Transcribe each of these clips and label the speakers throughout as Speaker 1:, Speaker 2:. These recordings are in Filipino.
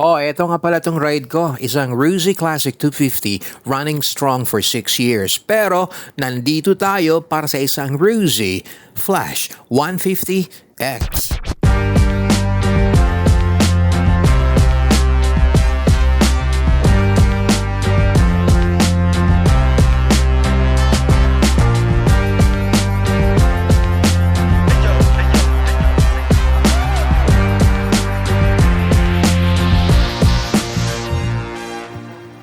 Speaker 1: Oh, eto nga pala tong ride ko. Isang Ruzi Classic 250 running strong for 6 years. Pero nandito tayo para sa isang Ruzi Flash 150X.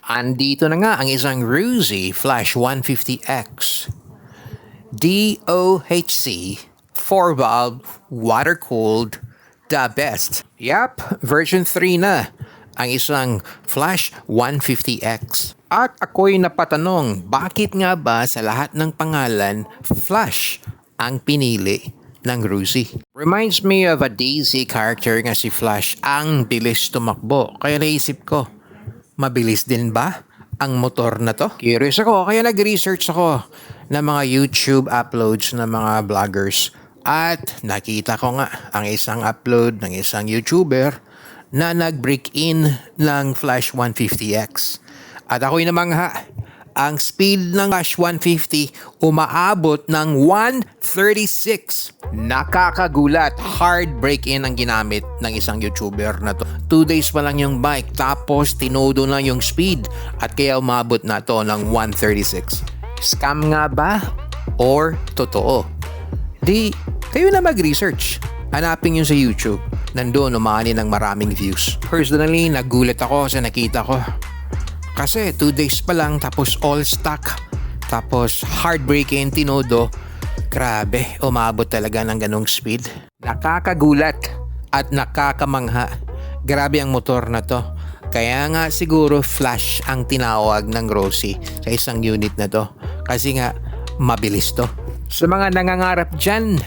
Speaker 1: Andito na nga ang isang Ruzi Flash 150X. DOHC 4-valve water-cooled the best. Yap, version 3 na ang isang Flash 150X. At ako'y napatanong, bakit nga ba sa lahat ng pangalan, Flash ang pinili ng Ruzi? Reminds me of a DC character nga si Flash. Ang bilis tumakbo. Kaya naisip ko, Mabilis din ba ang motor na to? Curious ako, kaya nag-research ako ng mga YouTube uploads ng mga vloggers. At nakita ko nga ang isang upload ng isang YouTuber na nag-break in ng Flash 150X. At ako'y namangha, ang speed ng Flash 150 umaabot ng 136. Nakakagulat, hard break-in ang ginamit ng isang YouTuber na to. Two days pa lang yung bike tapos tinodo na yung speed at kaya umabot na to ng 136. Scam nga ba? Or totoo? Di, kayo na mag-research. Hanapin yun sa YouTube. Nandun umani ng maraming views. Personally, nagulat ako sa nakita ko. Kasi 2 days pa lang tapos all stock. Tapos heartbreaking tinodo. Grabe, umabot talaga ng ganong speed. Nakakagulat at nakakamangha. Grabe ang motor na to. Kaya nga siguro flash ang tinawag ng Rossi sa isang unit na to. Kasi nga mabilis to. Sa mga nangangarap dyan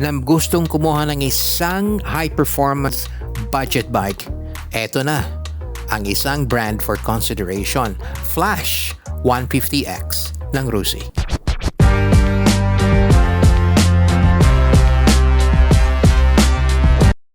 Speaker 1: na gustong kumuha ng isang high performance budget bike, eto na ang isang brand for consideration, Flash 150X ng Rusi.